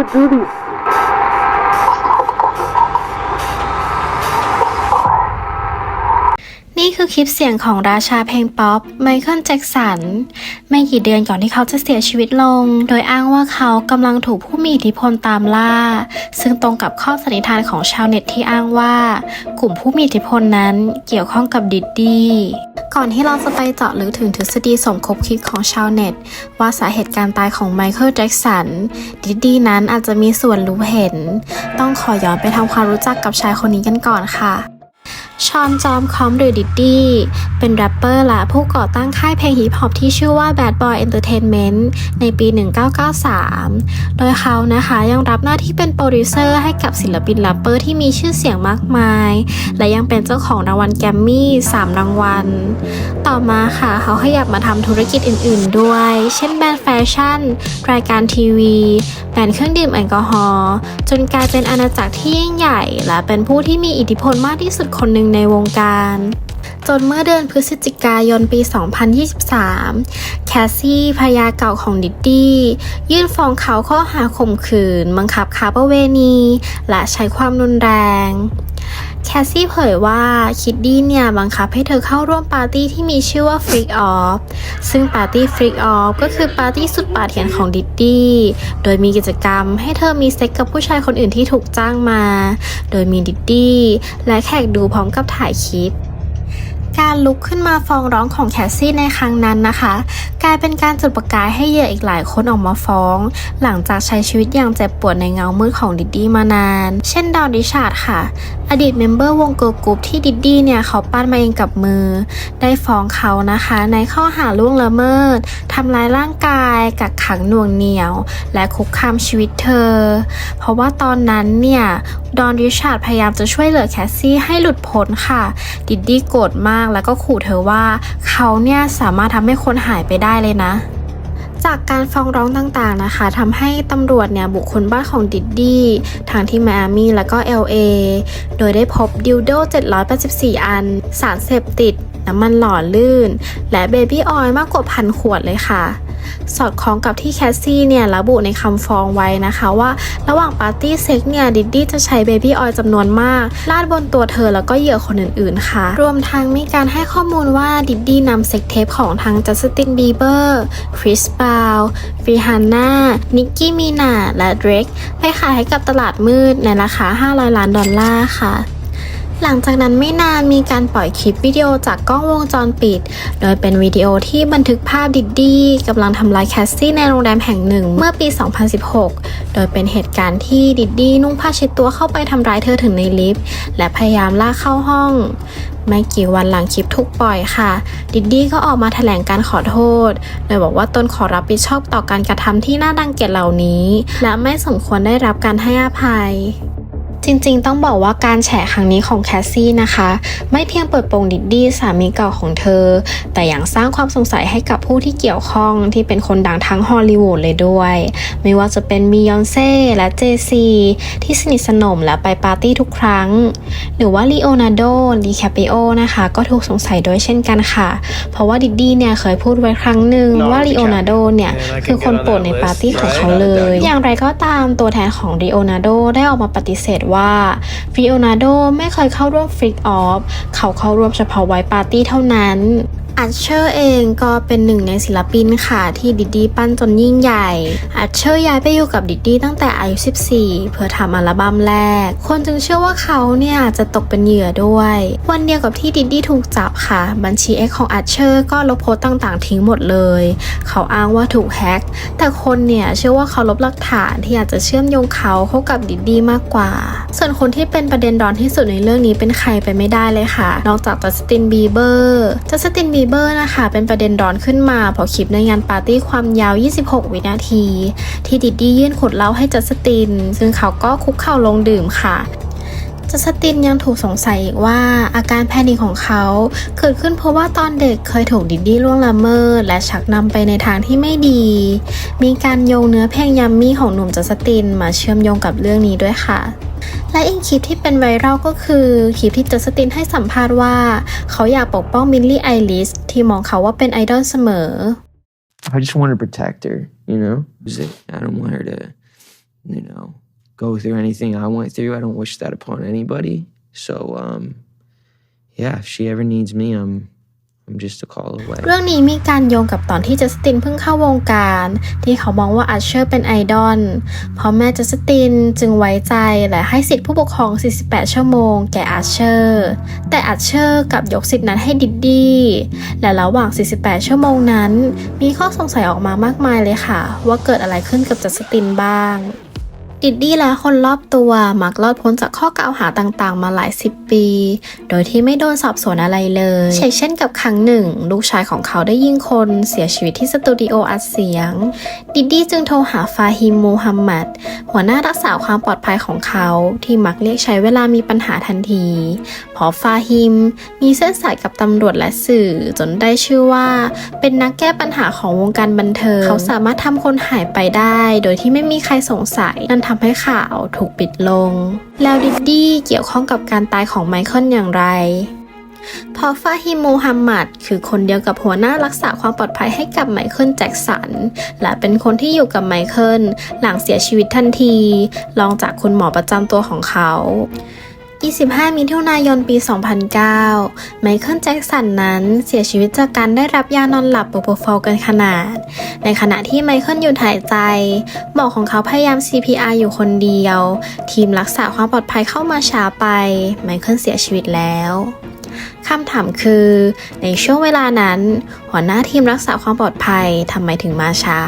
Could do this? นี่คือคลิปเสียงของราชาเพลงป๊อปไมเคิลแจ็กสันไม่กี่เดือนก่อนที่เขาจะเสียชีวิตลง โดยอ้างว่าเขากำลังถูกผู้มีอิทธิพลตามล่า ซึ่งตรงกับข้อสันนิษฐานของชาวเน็ตที่อ้างว่า กลุ่มผู้มีอิทธิพลนั้นเกี่ยวข้องกับดิดดี้ ก่อนที่เราจะไปเจาะลึกถึงทฤษฎีสมคบคิดของชาวเน็ต ว่าสาเหตุการตายของไมเคิลแจ็กสันดิดดี้นั้นอาจจะมีส่วนรู้เห็น ต้องขอย้อนไปทำความรู้จักกับชายคนนี้กันก่อนค่ะ ชอนจอมคอมหรือดิดดี้เป็นแรปเปอร์และผู้ก่อตั้งค่ายเพลงฮิปฮอปที่ชื่อว่า Bad Boy Entertainment ในปี 1993 โดยเขานะคะยังรับหน้าที่เป็นโปรดิวเซอร์ให้กับศิลปินแรปเปอร์ที่มีชื่อเสียงมากมาย และยังเป็นเจ้าของรางวัลแกรมมี่ 3 รางวัล ต่อมาค่ะเขาขยับมาทำธุรกิจอื่นๆด้วย เช่นแบรนด์แฟชั่น รายการทีวี นด์เครื่องดื่มแอลกอฮอล์จนกลายเป็นอาณาจักรที่ยิ่งใหญ่ และเป็นผู้ที่มีอิทธิพลมากที่สุดคนหนึ่งในวงการ จนเมื่อเดือนพฤศจิกายนปี 2023 แคสซี่พยาเก่าของดิดดี้ยื่นฟ้องเขาข้อหาข่มขืน บังคับค้าประเวณี และใช้ความรุนแรง แคสซี่เผยว่าคิดดี้เนี่ยบังคับให้เธอเข้าร่วมปาร์ตี้ที่มีชื่อว่า Freak Off ซึ่งปาร์ตี้ Freak Off ก็คือปาร์ตี้สุดป่าเถื่อนของดิดดี้ โดยมีกิจกรรมให้เธอมีเซ็กกับผู้ชายคนอื่นที่ถูกจ้างมา โดยมีดิดดี้และแขกดูพร้อมกับถ่ายคลิปการลุกขึ้นมาฟ้องร้องของแคสซี่ในครั้งนั้นนะคะ กลายเป็นการจุดประกายให้เหยื่ออีกหลายคนออกมาฟ้อง หลังจากใช้ชีวิตอย่างเจ็บปวดในเงามืดของดิดดี้มานาน เช่นดอนริชาร์ดค่ะ อดีตเมมเบอร์วงเกิร์ลกรุ๊ปที่ดิดดี้เนี่ยเขาปั้นมาเองกับมือ ได้ฟ้องเขานะคะ ในข้อหาล่วงละเมิดทำร้ายร่างกาย กักขังหน่วงเหนียว และคุกคามชีวิตเธอ เพราะว่าตอนนั้นเนี่ยดอนริชาร์ดพยายามจะช่วยเหลือแคสซี่ให้หลุดพ้นค่ะ ดิดดี้โกรธมากแล้วก็ขู่เธอว่า เขาเนี่ยสามารถทำให้คนหายไปได้เลยนะ จากการฟ้องร้องต่างๆนะคะทำให้ตำรวจเนี่ยบุคคลบ้านของดิดดี้ทางที่ไมอามีและก็ LA โดยได้พบดิวโด784 อัน สารเสพติด น้ำมันหล่อลื่น และเบบี้ออยล์มากกว่าพันขวดเลยค่ะ สอดคล้องกับที่แคสซี่เนี่ยระบุในคำฟ้องไว้นะคะว่าระหว่างปาร์ตี้เซ็กเนี่ยดิดดี้จะใช้เบบี้ออยล์จำนวนมากลาดบนตัวเธอแล้วก็เหยื่อคนอื่นๆค่ะ รวมทั้งมีการให้ข้อมูลว่าดิดดี้นำเซ็กเทปของทั้งจัสตินบีเบอร์คริสบาวฟรีฮันนานิกกี้มีนาและเดรกไปขายให้กับตลาดมืดในราคา 500 ล้านดอลลาร์ค่ะ หลังจากนั้นไม่นานมีการปล่อยคลิปวิดีโอจากกล้องวงจรปิด โดยเป็นวิดีโอที่บันทึกภาพดิดดี้กำลังทำร้ายแคสซี่ในโรงแรมแห่งหนึ่งเมื่อปี 2016 โดยเป็นเหตุการณ์ที่ดิดดี้นุ่งผ้าเช็ดตัวเข้าไปทำร้ายเธอถึงในลิฟต์และพยายามลากเข้าห้องไม่กี่วันหลังคลิปถูกปล่อยค่ะ ดิดดี้ก็ออกมาแถลงการขอโทษ โดยบอกว่าตนขอรับผิดชอบต่อการกระทำที่น่าดังเกียจเหล่านี้ และไม่สมควรได้รับการให้อภัย จริงๆ ต้องบอกว่าการแฉครั้งนี้ของแคสซี่นะคะ ไม่เพียงเปิดโปงดิดดี้สามีเก่าของเธอ แต่ยังสร้างความสงสัยให้กับผู้ที่เกี่ยวข้องที่เป็นคนดังทั้งฮอลลีวูดเลยด้วย ไม่ว่าจะเป็นบียอนเซ่และเจซีที่สนิทสนมและไปปาร์ตี้ทุกครั้ง หรือว่าลีโอนาร์โดดีแคปิโอนะคะ ก็ถูกสงสัยด้วยเช่นกันค่ะ เพราะว่าดิดดี้เนี่ยเคยพูดไว้ครั้งหนึ่งว่าลีโอนาร์โดเนี่ยคือคนโปรดในปาร์ตี้ของเขาเลย อย่างไรก็ตามตัวแทนของลีโอนาร์โดได้ออกมาปฏิเสธว่าฟิโอนาโดไม่เคยเข้าร่วมฟริกออฟเขาเข้าร่วมเฉพาะไว้ปาร์ตี้เท่านั้น อัชเชอร์เองก็เป็นหนึ่งในศิลปินค่ะที่ดิดดี้ปั้นจนยิ่งใหญ่ อัชเชอร์ย้ายไปอยู่กับดิดดี้ตั้งแต่อายุ 14 เพื่อทำอัลบั้มแรก คนจึงเชื่อว่าเขาเนี่ยจะตกเป็นเหยื่อด้วย วันเดียวกับที่ดิดดี้ถูกจับค่ะ บัญชี X ของอัชเชอร์ก็ลบโพสต์ต่างๆ ทิ้งหมดเลย เขาอ้างว่าถูกแฮ็ก แต่คนเนี่ยเชื่อว่าเขาลบหลักฐานที่อาจจะเชื่อมโยงเขาเข้ากับดิดดี้มากกว่า ส่วนคนที่เป็นประเด็นร้อนที่สุดในเรื่องนี้เป็นใครไปไม่ได้เลยค่ะ นอกจากจัสตินบีเบอร์จัสตินบีเบอร์นะคะ เป็นประเด็นร้อนขึ้นมาเพราะคลิปในงานปาร์ตี้ความยาว 26 วินาที ที่ดิดดี้ยื่นขวดเหล้าให้จัสติน ซึ่งเขาก็คุกเข่าลงดื่มค่ะ จัสตินยังถูกสงสัยอีกว่าอาการแพนิคของเขา เกิดขึ้นเพราะว่าตอนเด็กเคยถูกดิดดี้ล่วงละเมิด และชักนำไปในทางที่ไม่ดี มีการโยงเนื้อเพลงยัมมี่ของหนุ่มจัสตินมาเชื่อมโยงกับเรื่องนี้ด้วยค่ะและอีกคลิปที่เป็นไวรัลก็คือคลิปที่จัสตินให้สัมภาษณ์ว่า เขาอยากปกป้องมิลลี่ไอริสที่มองเขาว่าเป็นไอดอลเสมอ I just want to protect her, you know? Is it- I don't want her to, you know, go through anything I went through. I don't wish that upon anybody. So, um, yeah, if she ever needs me, I'm, I'm just a call away. เรื่องนี้มีการโยงกับตอนที่จัสตินเพิ่งเข้าวงการ ที่เขามองว่าอัชเชอร์เป็นไอดอลเพราะแม่จัสตินจึงไว้ใจและให้สิทธิผู้ปกครอง 48 ชั่วโมงแก่อัชเชอร์แต่อัชเชอร์กับยกสิทธินั้นให้ดิดดี้และระหว่าง 48 ชั่วโมงนั้น มีข้อสงสัยออกมามากมายเลยค่ะ ว่าเกิดอะไรขึ้นกับจัสตินบ้าง ดิดดี้และคนรอบตัวมักรอดพ้นจากข้อกล่าวหาต่างๆ มาหลายสิบปี โดยที่ไม่โดนสอบสวนอะไรเลยเช่นเช่นกับครั้งหนึ่ง ลูกชายของเขาได้ยิงคนเสียชีวิตที่สตูดิโออัดเสียง ดิดดี้จึงโทรหาฟาฮิมมูฮัมหมัด หัวหน้ารักษาความปลอดภัยของเขาที่มักเรียกใช้เวลามีปัญหาทันทีเพราะฟาฮิม มีเส้นสายกับตำรวจและสื่อจนได้ชื่อว่า เป็นนักแก้ปัญหาของวงการบันเทิง เขาสามารถทำคนหายไปได้ โดยที่ไม่มีใครสงสัยนั่นทำให้ข่าวถูกปิดลง แล้วดิดดี้เกี่ยวข้องกับการตายของไมเคิลอย่างไร เพราะฟาฮิมมูฮัมหมัดคือคนเดียวกับหัวหน้ารักษาความปลอดภัยให้กับไมเคิลแจ็กสัน และเป็นคนที่อยู่กับไมเคิลหลังเสียชีวิตทันทีรองจากคุณหมอประจำตัวของเขา 25 มิถุนายนปี 2009 ไมเคิลแจ็กสันนั้นเสียชีวิตจากการได้รับยานอนหลับโปรโปฟอลเกันขนาด ในขณะที่ไมเคิลหยุดหายใจ หมอของเขาพยายาม CPR อยู่คนเดียว ทีมรักษาความปลอดภัยเข้ามาช้าไป ไมเคิลเสียชีวิตแล้วคำถามคือ ในช่วงเวลานั้น หัวหน้าทีมรักษาความปลอดภัยทำไมถึงมาช้า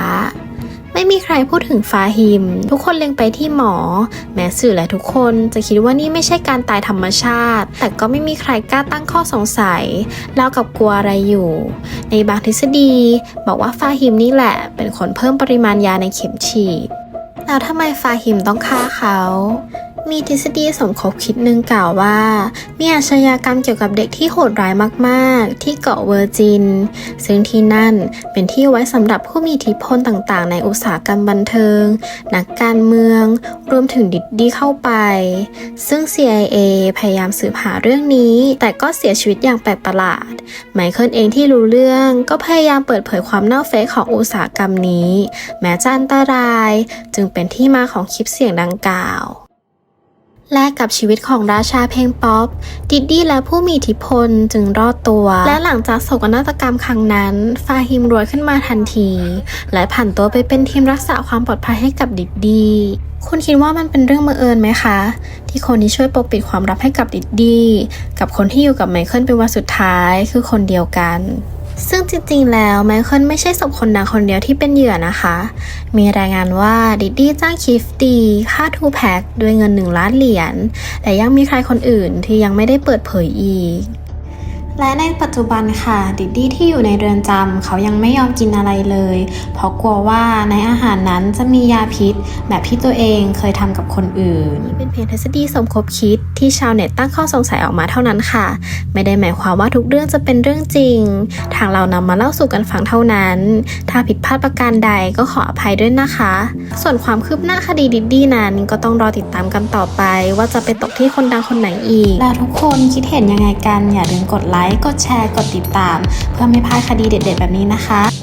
ม่มีใครพูดถึงฟาฮิม ทุกคนเล็งไปที่หมอ แม้สื่อและทุกคนจะคิดว่านี่ไม่ใช่การตายธรรมชาติ แต่ก็ไม่มีใครกล้าตั้งข้อสงสัยเล่ากับกลัวอะไรอยู่ ในบางทฤษฎี บอกว่าฟาฮิมนี่แหละ เป็นคนเพิ่มปริมาณยาในเข็มฉีดแล้วทำไมฟาฮิมต้องฆ่าเขา มีทฤษฎีสมคบคิดหนึ่งกล่าวว่า มีอาชญากรรมเกี่ยวกับเด็กที่โหดร้ายมากๆ ที่เกาะเวอร์จิน ซึ่งที่นั่นเป็นที่ไว้สำหรับผู้มีอิทธิพลต่างๆ ในอุตสาหกรรมบันเทิง นักการเมือง รวมถึงดิดดี้เข้าไป ซึ่ง CIA พยายามสืบหาเรื่องนี้ แต่ก็เสียชีวิตอย่างแปลกประหลาด ไมเคิลเองที่รู้เรื่องก็พยายามเปิดเผยความเน่าเฟะของอุตสาหกรรมนี้ แม้จะอันตราย จึงเป็นที่มาของคลิปเสียงดังกล่าว แลกกับชีวิตของราชาเพลงป๊อป ดิดดี้และผู้มีอิทธิพลจึงรอดตัว และหลังจากโศกนาฏกรรมครั้งนั้น ฟาฮิมรวยขึ้นมาทันที และผ่านตัวไปเป็นทีมรักษาความปลอดภัยให้กับดิดดี้คุณคิดว่ามันเป็นเรื่องบังเอิญไหมคะ ที่คนที่ช่วยปกปิดความลับให้กับดิดดี้กับคนที่อยู่กับไมเคิลเป็นวันสุดท้ายคือคนเดียวกัน ซึ่งจริงๆ แล้วไมเคิลไม่ใช่ศพคนดังคนเดียวที่เป็นเหยื่อนะคะ มีรายงานว่าดิดดี้จ้างคิฟตีค่าทูแพ็กด้วยเงิน 1 ล้านเหรียญ แต่ยังมีใครคนอื่นที่ยังไม่ได้เปิดเผยอีก และในปัจจุบันค่ะ ดิดดี้ที่อยู่ในเรือนจำเขายังไม่ยอมกินอะไรเลย เพราะกลัวว่าในอาหารนั้นจะมียาพิษ แบบที่ตัวเองเคยทำกับคนอื่น นี่เป็นเพียงทฤษฎีสมคบคิดที่ชาวเน็ตตั้งข้อสงสัยออกมาเท่านั้นค่ะ ไม่ได้หมายความว่าทุกเรื่องจะเป็นเรื่องจริง ทางเรานำมาเล่าสู่กันฟังเท่านั้น ถ้าผิดพลาดประการใดก็ขออภัยด้วยนะคะ ส่วนความคืบหน้าคดีดิดดี้นั้นก็ต้องรอติดตามกันต่อไป ว่าจะไปตกที่คนดังคนไหนอีก แล้วทุกคนคิดเห็นยังไงกันอย่าลืมกดไลค์ กดแชร์ กดติดตาม เพื่อไม่พลาดคดีเด็ด ๆ แบบนี้นะคะ